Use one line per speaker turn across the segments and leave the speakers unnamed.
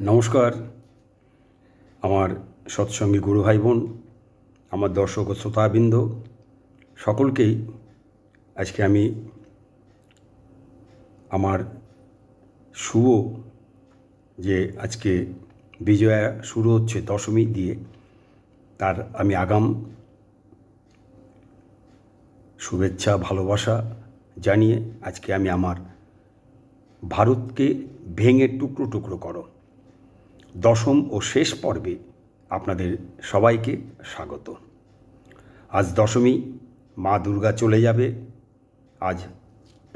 নমস্কার। আমার সৎসঙ্গী গুরু ভাই বোন আমার দর্শক ও শ্রোতাবৃন্দ, সকলকেই আজকে আমি আমার শুভ যে আজকে বিজয়া শুরু হচ্ছে দশমী দিয়ে, তার আমি আগাম। শুভেচ্ছা, ভালোবাসা জানিয়ে আজকে আমি আমার ভারতকে ভেঙে টুকরো টুকরো করো। দশম ও শেষ পর্বে আপনাদের সবাইকে স্বাগত। আজ দশমী, মা দুর্গা চলে যাবে, আজ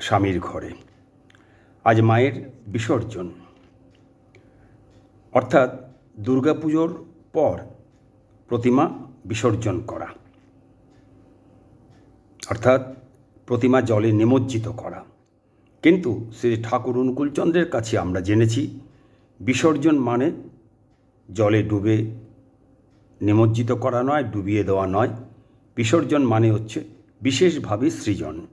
স্বামীর ঘরে। আজ মায়ের বিসর্জন। অর্থাৎ দুর্গাপুজোর পর প্রতিমা বিসর্জন করা। অর্থাৎ প্রতিমা জলে নিমজ্জিত করা। কিন্তু শ্রী ঠাকুর অনুকূলচন্দ্রের কাছে আমরা জেনেছি বিসর্জন মানে জলে ডুবে নিমজ্জিত করা নয়, ডুবিয়ে দেওয়া নয়। বিসর্জন মানে হচ্ছে বিশেষভাবে সৃজন।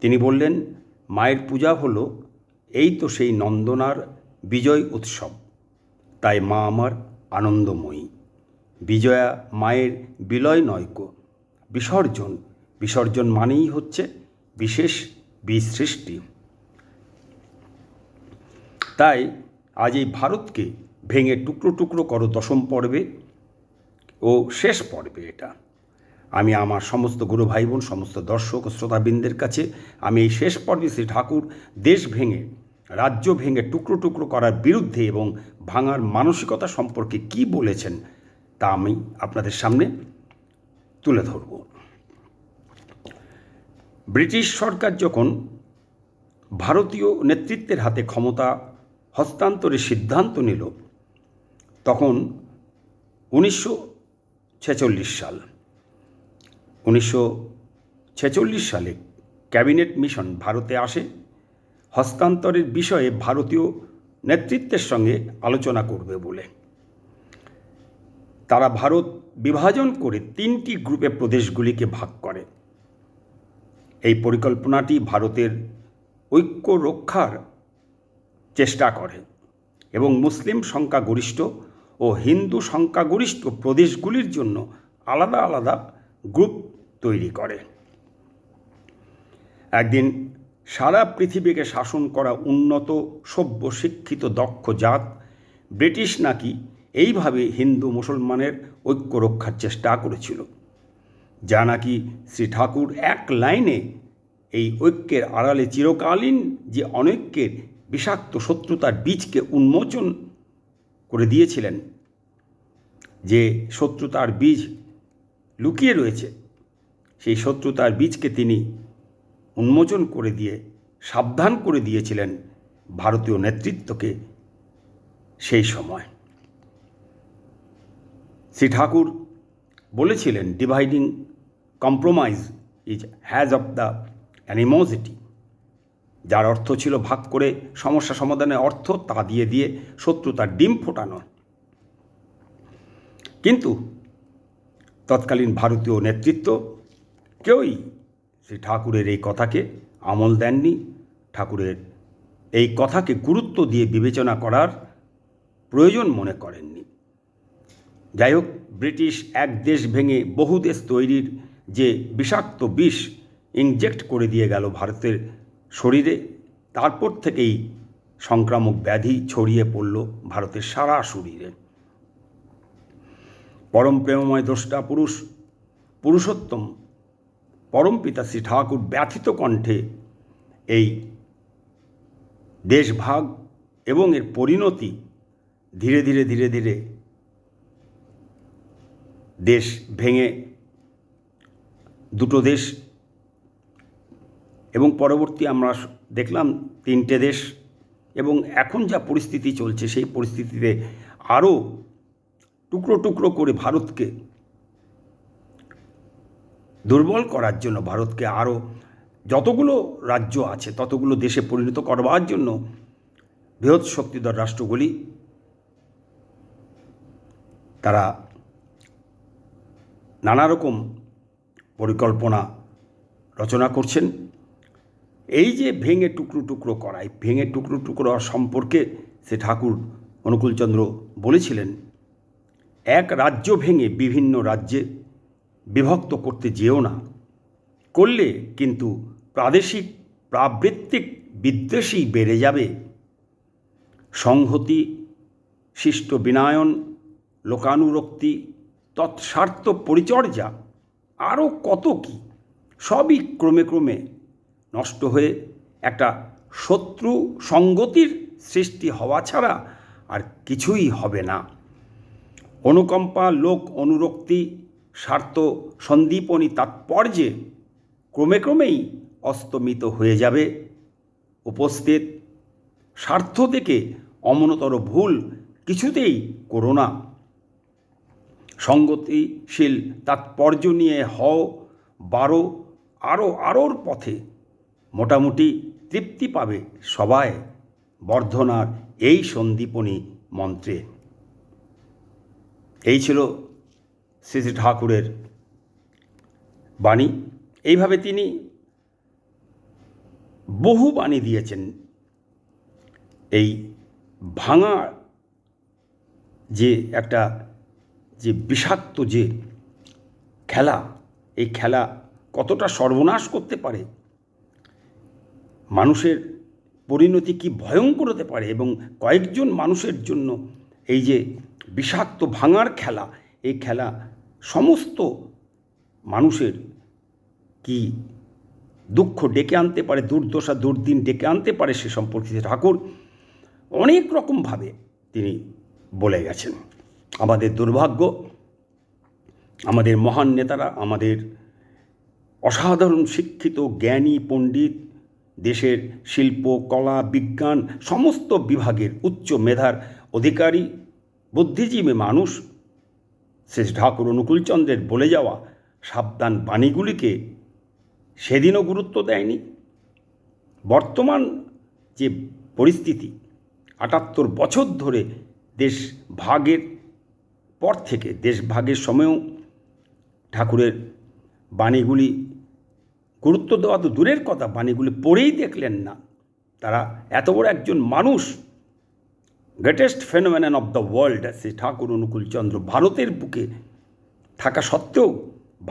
তিনি বললেন, মায়ের পূজা হলো, এই তো সেই নন্দনার বিজয় উৎসব। তাই মা আমার আনন্দময়ী। বিজয়া মায়ের বিলয় নয়কো বিসর্জন। বিসর্জন মানেই হচ্ছে বিশেষ বিসৃষ্টি। তাই আজ এই ভারতকে ভেঙে টুকরো টুকরো করো দশম পর্বে ও শেষ পর্বে এটা। আমি আমার সমস্ত গুরু ভাই বোন সমস্ত দর্শক ও শ্রোতাবৃন্দের কাছে আমি এই শেষ পর্বে শ্রী ঠাকুর দেশ ভেঙে, রাজ্য ভেঙে টুকরো টুকরো করার বিরুদ্ধে এবং ভাঙার মানসিকতা সম্পর্কে কি বলেছেন তা আমি আপনাদের সামনে তুলে ধরব। ব্রিটিশ সরকার যখন ভারতীয় নেতৃত্বের হাতে ক্ষমতা হস্তান্তরের সিদ্ধান্ত নিল তখন উনিশশো ছেচল্লিশ সাল। উনিশশো ছেচল্লিশ সালে ক্যাবিনেট মিশন ভারতে আসে। হস্তান্তরের বিষয়ে ভারতীয় নেতৃত্বের সঙ্গে আলোচনা করবে বলে। তারা ভারত বিভাজন করে তিনটি গ্রুপে প্রদেশগুলিকে ভাগ করে। এই পরিকল্পনাটি ভারতের ঐক্য রক্ষার চেষ্টা করে। এবং মুসলিম সংখ্যাগরিষ্ঠ ও হিন্দু সংখ্যাগরিষ্ঠ প্রদেশগুলির জন্য আলাদা আলাদা গ্রুপ তৈরি করে। একদিন সারা পৃথিবীকে শাসন করা উন্নত, সভ্য, শিক্ষিত, দক্ষ জাত ব্রিটিশ নাকি এইভাবে হিন্দু মুসলমানের ঐক্য রক্ষার চেষ্টা করেছিল, যা নাকি শ্রী ঠাকুর এক লাইনে এই ঐক্যের আড়ালে চিরকালীন যে অনৈক্যের বিষাক্ত শত্রুতার বীজকে উন্মোচন করে দিয়েছিলেন যে শত্রুতার বীজ লুকিয়ে রয়েছে, সেই শত্রুতার বীজকে তিনি উন্মোচন করে দিয়ে, সাবধান করে দিয়েছিলেন ভারতীয় নেতৃত্বকে সেই সময়। শ্রী ঠাকুর বলেছিলেন dividing compromise is has of the animosity যার অর্থ ছিল ভাগ করে সমস্যা সমাধানের অর্থ, তা দিয়ে দিয়ে শত্রুতার ডিম ফোটানো। কিন্তু তৎকালীন ভারতীয় নেতৃত্ব কেউই শ্রী ঠাকুরের এই কথাকে আমল দেননি। ঠাকুরের এই কথাকে গুরুত্ব দিয়ে বিবেচনা করার প্রয়োজন মনে করেননি। যাই হোক, ব্রিটিশ এক দেশ ভেঙে বহু দেশ তৈরির যে বিষাক্ত বিষ ইনজেক্ট করে দিয়ে গেল ভারতের শরীরে। তারপর থেকেই সংক্রামক ব্যাধি ছড়িয়ে পড়ল ভারতের সারা শরীরে। পরম প্রেমময় দ্রষ্টা পুরুষ, পুরুষোত্তম পরম পিতা শ্রী ঠাকুর ব্যথিত কণ্ঠে এই দেশভাগ এবং এর পরিণতি ধীরে ধীরে ধীরে ধীরে দেশ ভেঙে দুটো দেশ এবং পরবর্তী আমরা দেখলাম তিনটে দেশ এবং এখন যা পরিস্থিতি চলছে, সেই পরিস্থিতিতে আরও টুকরো টুকরো করে ভারতকে দুর্বল করার জন্য, ভারতকে আরও যতগুলো রাজ্য আছে, ততগুলো দেশে পরিণত করবার জন্য বৃহৎ শক্তিধর রাষ্ট্রগুলি তারা নানা রকম পরিকল্পনা রচনা করছেন। এই যে ভেঙে টুকরো টুকরো করাই ভেঙে টুকরো টুকরো সম্পর্কে সে ঠাকুর অনুকূলচন্দ্র বলেছিলেন, এক রাজ্য ভেঙে বিভিন্ন রাজ্যে বিভক্ত করতে যেও না। করলে কিন্তু প্রাদেশিক প্রাবৃত্তিক বিদ্বেষই বেড়ে যাবে। সংহতি, শিষ্ট বিনায়ন, লোকানুরক্তি, তৎস্বার্থ পরিচর্যা আরও কত কি, সবই ক্রমে ক্রমে নষ্ট হয়ে একটা শত্রু সঙ্গতির সৃষ্টি হওয়া ছাড়া আর কিছুই হবে না। অনুকম্পা, লোক, অনুরক্তি, স্বার্থ, সন্দীপনী তাৎপর্যে ক্রমে ক্রমেই অস্তমিত হয়ে যাবে। উপস্থিত, স্বার্থ থেকে অমনতর ভুল কিছুতেই করো না। সঙ্গতিশীল তাৎপর্য নিয়ে হও, বারো আরও আরোর পথে মোটামুটি তৃপ্তি পাবে সবাই। বর্ধনার এই সন্দীপনী মন্ত্রে। এই ছিল শ্রী শ্রী ঠাকুরের বাণী। এইভাবে তিনি বহু বাণী দিয়েছেন। এই ভাঙা যে একটা যে বিষাক্ত যে খেলা, এই খেলা কতটা সর্বনাশ করতে পারে মানুষের পরিণতি কি ভয়ঙ্কর হতে পারে এবং কয়েকজন মানুষের জন্য এই যে বিষাক্ত ভাঙার খেলা, এই খেলা সমস্ত মানুষের কি দুঃখ ডেকে আনতে পারে, দুর্দশা, দুর্দিন ডেকে আনতে পারে সে সম্পর্কিত ঠাকুর? অনেক রকমভাবে তিনি বলে গেছেন। আমাদের দুর্ভাগ্য, আমাদের মহান নেতারা, আমাদের অসাধারণ শিক্ষিত, জ্ঞানী, পণ্ডিত দেশের শিল্প, কলা, বিজ্ঞান সমস্ত বিভাগের উচ্চ মেধার অধিকারী, বুদ্ধিজীবী মানুষ। শেষ ঠাকুর অনুকূলচন্দ্রের বলে যাওয়া সাবধান বাণীগুলিকে সেদিনও গুরুত্ব দেয়নি। বর্তমান যে পরিস্থিতি, আটাত্তর বছর ধরে দেশ ভাগের পর থেকে দেশ ভাগের সময়ও ঠাকুরের বাণীগুলি গুরুত্ব দেওয়া তো দূরের কথা, বাণীগুলি পড়েই দেখলেন না। তারা এত বড় একজন মানুষ greatest phenomenon of the world Shri Thakur Anukulchandra ভারতের বুকে থাকা সত্ত্বেও,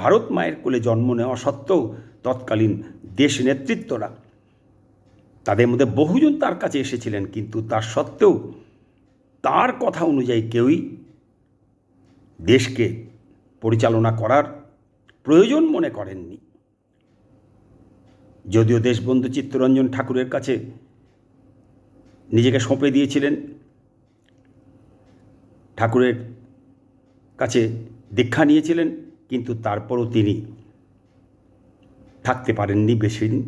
ভারত মায়ের কোলে জন্ম নেওয়া সত্ত্বেও তৎকালীন দেশ নেতৃত্বরা তাদের মধ্যে বহুজন তার কাছে এসেছিলেন, কিন্তু তার সত্ত্বেও তার কথা অনুযায়ী কেউই দেশকে পরিচালনা করার প্রয়োজন মনে করেননি। যদিও দেশবন্ধু চিত্তরঞ্জন ঠাকুরের কাছে নিজেকে সঁপে দিয়েছিলেন, ঠাকুরের কাছে দীক্ষা নিয়েছিলেন, কিন্তু তারপরও তিনি থাকতে পারেননি বেশি দিন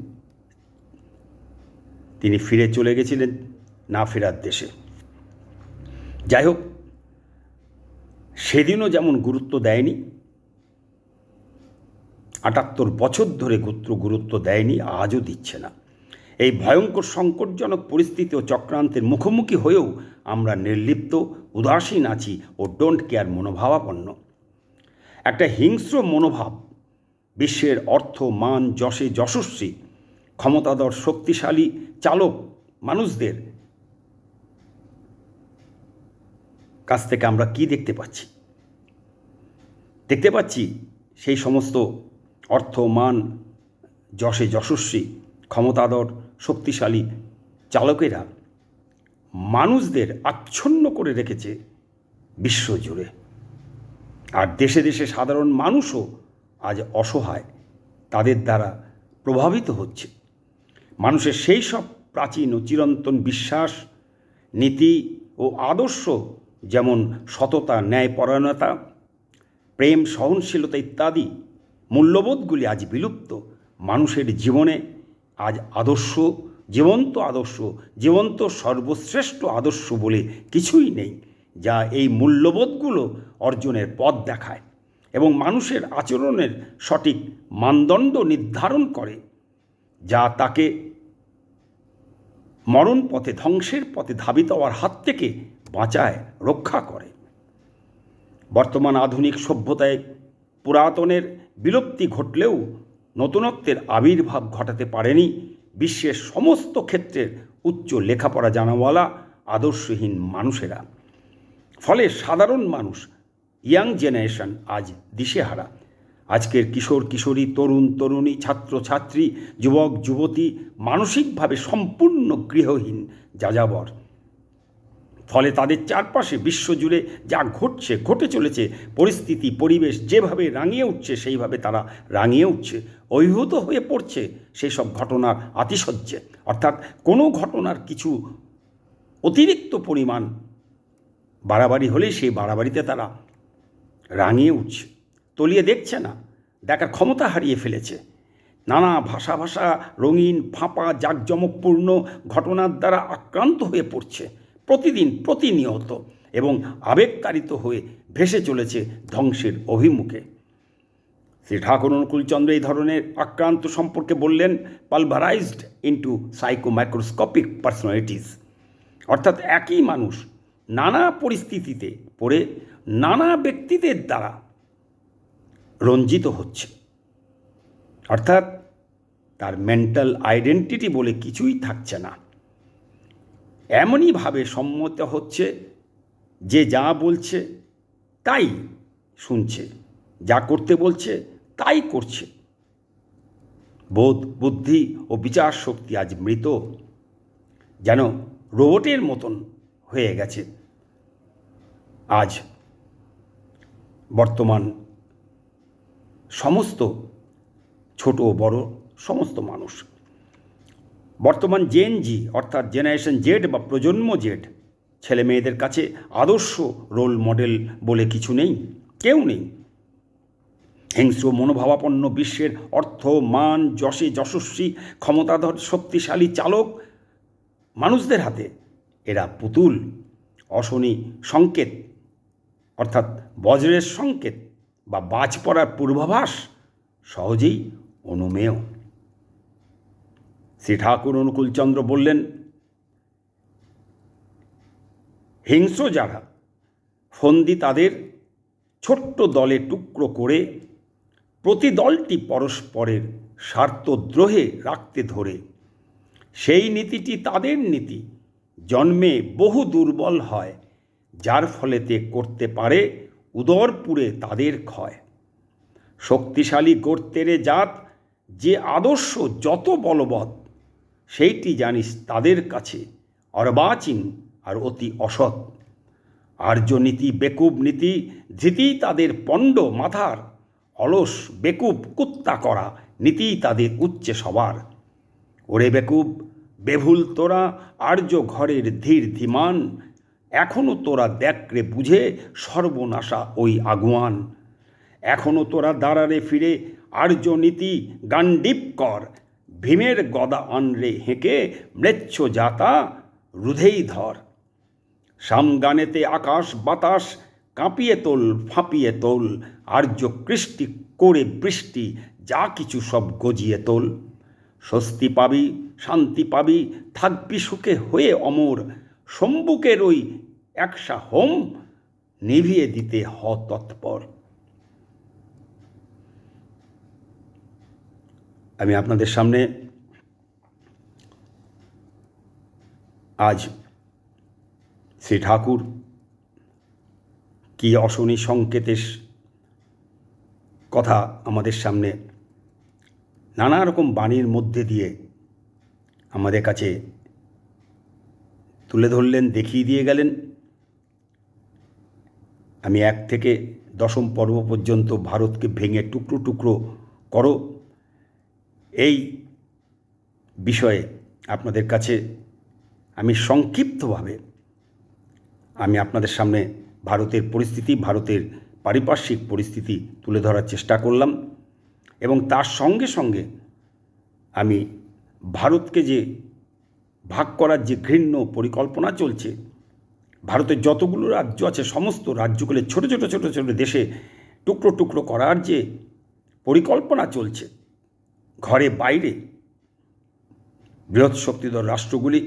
তিনি ফিরে চলে গেছিলেন না ফেরার দেশে। যাই হোক, সেদিনও যেমন গুরুত্ব দেয়নি আটাত্তর বছর ধরে গোত্র গুরুত্ব দেয়নি, আজও দিচ্ছে না। এই ভয়ঙ্কর সংকটজনক পরিস্থিতি ও চক্রান্তের মুখোমুখি হয়েও আমরা নির্লিপ্ত, উদাসীন আছি ও ডোন্ট কেয়ার মনোভাবাপন্ন। একটা হিংস্র মনোভাব, বিশ্বের অর্থ, মান, যশে, যশস্বী, ক্ষমতাধর, শক্তিশালী চালক মানুষদের কাছ থেকে আমরা কি দেখতে পাচ্ছি? দেখতে পাচ্ছি সেই সমস্ত অর্থ মান যশে যশস্বী, ক্ষমতাধর, শক্তিশালী চালকেরা মানুষদের আচ্ছন্ন করে রেখেছে বিশ্বজুড়ে আর দেশে দেশে সাধারণ মানুষও আজ অসহায়, তাদের দ্বারা প্রভাবিত হচ্ছে। মানুষের সেই সব প্রাচীন ও চিরন্তন বিশ্বাস, নীতি ও আদর্শ যেমন সততা, ন্যায়পরায়ণতা, প্রেম, সহনশীলতা ইত্যাদি মূল্যবোধগুলি আজ বিলুপ্ত। মানুষের জীবনে আজ আদর্শ, জীবন্ত আদর্শ, জীবন্ত সর্বশ্রেষ্ঠ আদর্শ বলে কিছুই নেই, যা এই মূল্যবোধগুলো অর্জনের পথ দেখায় এবং মানুষের আচরণের সঠিক মানদণ্ড নির্ধারণ করে, যা তাকে মরণ পথে, ধ্বংসের পথে ধাবিত হওয়ার হাত থেকে বাঁচায়, রক্ষা করে। বর্তমান আধুনিক সভ্যতায় পুরাতনের বিলুপ্তি ঘটলেও নতুনত্বের আবির্ভাব ঘটাতে পারেনি বিশ্বের সমস্ত ক্ষেত্রের উচ্চ লেখাপড়া জানাওয়ালা আদর্শহীন মানুষেরা। ফলে সাধারণ মানুষ, ইয়াং জেনারেশন আজ দিশেহারা। আজকের কিশোর, কিশোরী, তরুণ, তরুণী, ছাত্র, ছাত্রী, যুবক, যুবতী মানসিকভাবে সম্পূর্ণ গৃহহীন, যাযাবর। ফলে তাদের চারপাশে বিশ্বজুড়ে যা ঘটছে, ঘটে চলেছে, পরিস্থিতি, পরিবেশ যেভাবে রাঙিয়ে উঠছে, সেইভাবে তারা রাঙিয়ে উঠছে। অভিভূত হয়ে পড়ছে সেই সব ঘটনার আতিশয্যে। অর্থাৎ কোনো ঘটনার কিছু অতিরিক্ত পরিমাণ বাড়াবাড়ি হলেই সেই বাড়াবাড়িতে তারা রাঙিয়ে উঠছে। তলিয়ে দেখছে না, দেখার ক্ষমতা হারিয়ে ফেলেছে। নানা ভাষা ভাষা, রঙিন, ফাঁপা, জাঁকজমকপূর্ণ ঘটনার দ্বারা আক্রান্ত হয়ে পড়ছে। প্রতিদিন প্রতিনিয়ত এবং আবেগতাড়িত হয়ে ভেসে চলেছে ধ্বংসের অভিমুখে। শ্রী ঠাকুর অনুকূলচন্দ্র এই ধরনের আক্রান্ত সম্পর্কে বললেন পালভারাইজড ইন্টু সাইকোমাইক্রোস্কোপিক পার্সোনালিটিস অর্থাৎ একই মানুষ নানা পরিস্থিতিতে পড়ে নানা ব্যক্তিদের দ্বারা রঞ্জিত হচ্ছে। অর্থাৎ তার মেন্টাল আইডেন্টিটি বলে কিছুই থাকছে না। এমনইভাবে সম্মত হচ্ছে যে যা বলছে তাই শুনছে, যা করতে বলছে তাই করছে। বোধ, বুদ্ধি ও বিচার শক্তি আজ মৃত, যেন রোবটের মতন হয়ে গেছে। আজ বর্তমান সমস্ত ছোট বড় সমস্ত মানুষ বর্তমান জেন জি অর্থাৎ জেনারেশন জেড বা প্রজন্ম জেড ছেলে মেয়েদের কাছে আদর্শ রোল মডেল বলে কিছু নেই, কেউ নেই। হিংস্র মনোভাবাপন্ন বিশ্বের অর্থ, মান, যশে, যশস্বী, ক্ষমতাধর, শক্তিশালী চালক মানুষদের হাতে, এরা পুতুল, অশনি সংকেত, অর্থাৎ বজ্রের সংকেত বা বাজ পড়ার পূর্বাভাস সহজেই অনুমেয়। শ্রী ঠাকুর অনুকূলচন্দ্র বললেন, হিংস্র যারা, ফন্দি তাদের ছোট্ট দলে টুকরো করে প্রতি দলটি পরস্পরের স্বার্থদ্রোহে রাখতে ধরে। সেই নীতিটি তাদের নীতি, জন্মে বহু দুর্বল হয়, যার ফলেতে করতে পারে উদরপুরে তাদের ক্ষয়। শক্তিশালী গর্তেরে জাত যে আদর্শ যত বলবৎ সেইটি জানিস তাদের কাছে, অর্বাচীন আর অতি অসৎ। আর্যনীতি বেকুব নীতি ধৃতি তাদের পণ্ড মাথার, অলস বেকুব কুত্তা করা নীতি তাদের উচ্চে সবার। ওরে বেকুব, বেভুল তোরা আর্য ঘরের ধীর ধীমান এখনও তোরা দেখরে বুঝে সর্বনাশা ওই আগুয়ান। এখনও তোরা দাঁড়ারে ফিরে আর্য নীতি গান্ডিপ কর ভীমের গদা আনরে হেঁকে মৃচ্ছ জাতা রুধেই ধর। সামগানেতে আকাশ বাতাস, কাঁপিয়ে তোল, ফাঁপিয়ে তোল, আর্য কৃষ্টি করে বৃষ্টি, যা কিছু সব গজিয়ে তোল। স্বস্তি পাবি, শান্তি পাবি, থাকবি সুখে হয়ে অমর শম্বুকের ওই একসা হোম নিভিয়ে দিতে হ তৎপর। আমি আপনাদের সামনে আজ শ্রী ঠাকুর কি অশনি সংকেতের কথা আমাদের সামনে নানা রকম বাণীর মধ্যে দিয়ে আমাদের কাছে তুলে ধরলেন, দেখিয়ে দিয়ে গেলেন। আমি এক থেকে দশম পর্ব পর্যন্ত ভারতকে ভেঙে টুকরো টুকরো করো। এই বিষয়ে আপনাদের কাছে আমি সংক্ষিপ্তভাবে আমি আপনাদের সামনে ভারতের পরিস্থিতি, ভারতের পারিপার্শ্বিক পরিস্থিতি তুলে ধরার চেষ্টা করলাম এবং তার সঙ্গে সঙ্গে আমি ভারতকে যে ভাগ করার যে ঘৃণ্য পরিকল্পনা চলছে, ভারতের যতগুলো রাজ্য আছে, সমস্ত রাজ্যগুলো ছোট ছোট ছোট ছোট দেশে টুকরো টুকরো করার যে পরিকল্পনা চলছে ঘরে বাইরে বৃহৎ শক্তিধর রাষ্ট্রগুলি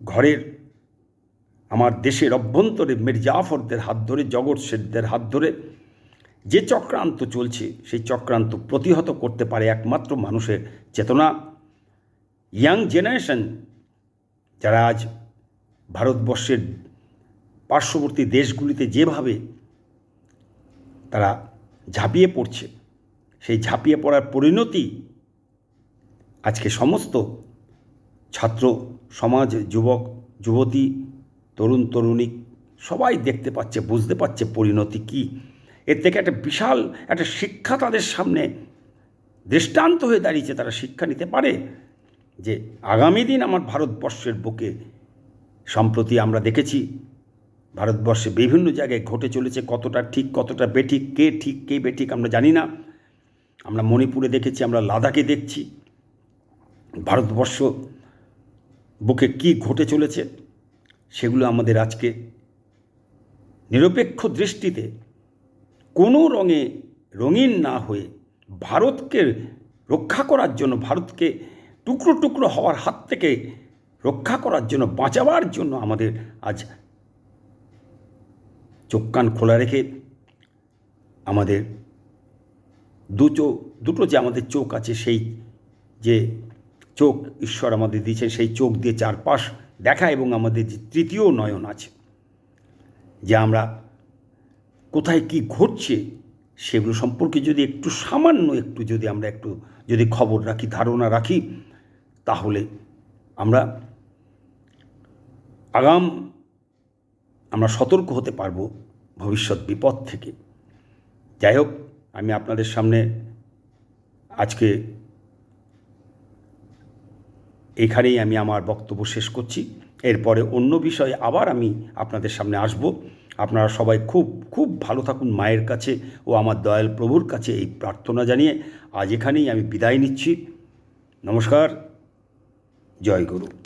ঘরের আমার দেশের অভ্যন্তরে মির্জাফরদের হাত ধরে, জগৎ শেঠদের হাত ধরে যে চক্রান্ত চলছে, সেই চক্রান্ত প্রতিহত করতে পারে একমাত্র মানুষের চেতনা। ইয়াং জেনারেশন যারা আজ ভারতবর্ষের পার্শ্ববর্তী দেশগুলিতে যেভাবে তারা ঝাঁপিয়ে পড়ছে, সেই ঝাঁপিয়ে পড়ার পরিণতি আজকে সমস্ত ছাত্র, সমাজ, যুবক, যুবতী, তরুণ, তরুণী সবাই দেখতে পাচ্ছে, বুঝতে পারছে পরিণতি কী। এর থেকে একটা বিশাল, একটা শিক্ষা তাদের সামনে দৃষ্টান্ত হয়ে দাঁড়িয়েছে, তারা শিক্ষা নিতে পারে যে আগামী দিন আমার ভারতবর্ষের বুকে সম্প্রতি আমরা দেখেছি, ভারতবর্ষে বিভিন্ন জায়গায় ঘটে চলেছে, কতটা ঠিক, কতটা বেঠিক, কে ঠিক, কে বেঠিক আমরা জানি না। আমরা মণিপুরে দেখেছি, আমরা লাদাখে দেখছি। ভারতবর্ষ বুকে কি ঘটে চলেছে সেগুলো আমাদের আজকে নিরপেক্ষ দৃষ্টিতে কোনো রঙে রঙিন না হয়ে ভারতকে রক্ষা করার জন্য, ভারতকে টুকরো টুকরো হওয়ার হাত থেকে রক্ষা করার জন্য, বাঁচাবার জন্য আমাদের আজ চোখ কান খোলা রেখে আমাদের দুটো দুটো যে আমাদের চোখ আছে সেই যে চোখ, ঈশ্বর আমাদের দিয়েছেন, সেই চোখ দিয়ে চারপাশ দেখা এবং আমাদের যে তৃতীয় নয়ন আছে, যে আমরা কোথায় কি ঘটছে, সেগুলো সম্পর্কে যদি একটু সামান্য একটু যদি আমরা একটু যদি খবর রাখি, ধারণা রাখি, তাহলে আমরা আগাম আমরা সতর্ক হতে পারব ভবিষ্যৎ বিপদ থেকে। যাই হোক, আমি আপনাদের সামনে আজকে এখানেই আমি আমার বক্তব্য শেষ করছি। এরপরে অন্য বিষয়ে আবার আমি আপনাদের সামনে আসব। আপনারা সবাই খুব খুব ভালো থাকুন মায়ের কাছে ও আমার দয়াল প্রভুর কাছে এই প্রার্থনা জানিয়ে আজ এখানেই আমি বিদায় নিচ্ছি। নমস্কার। জয় গুরু।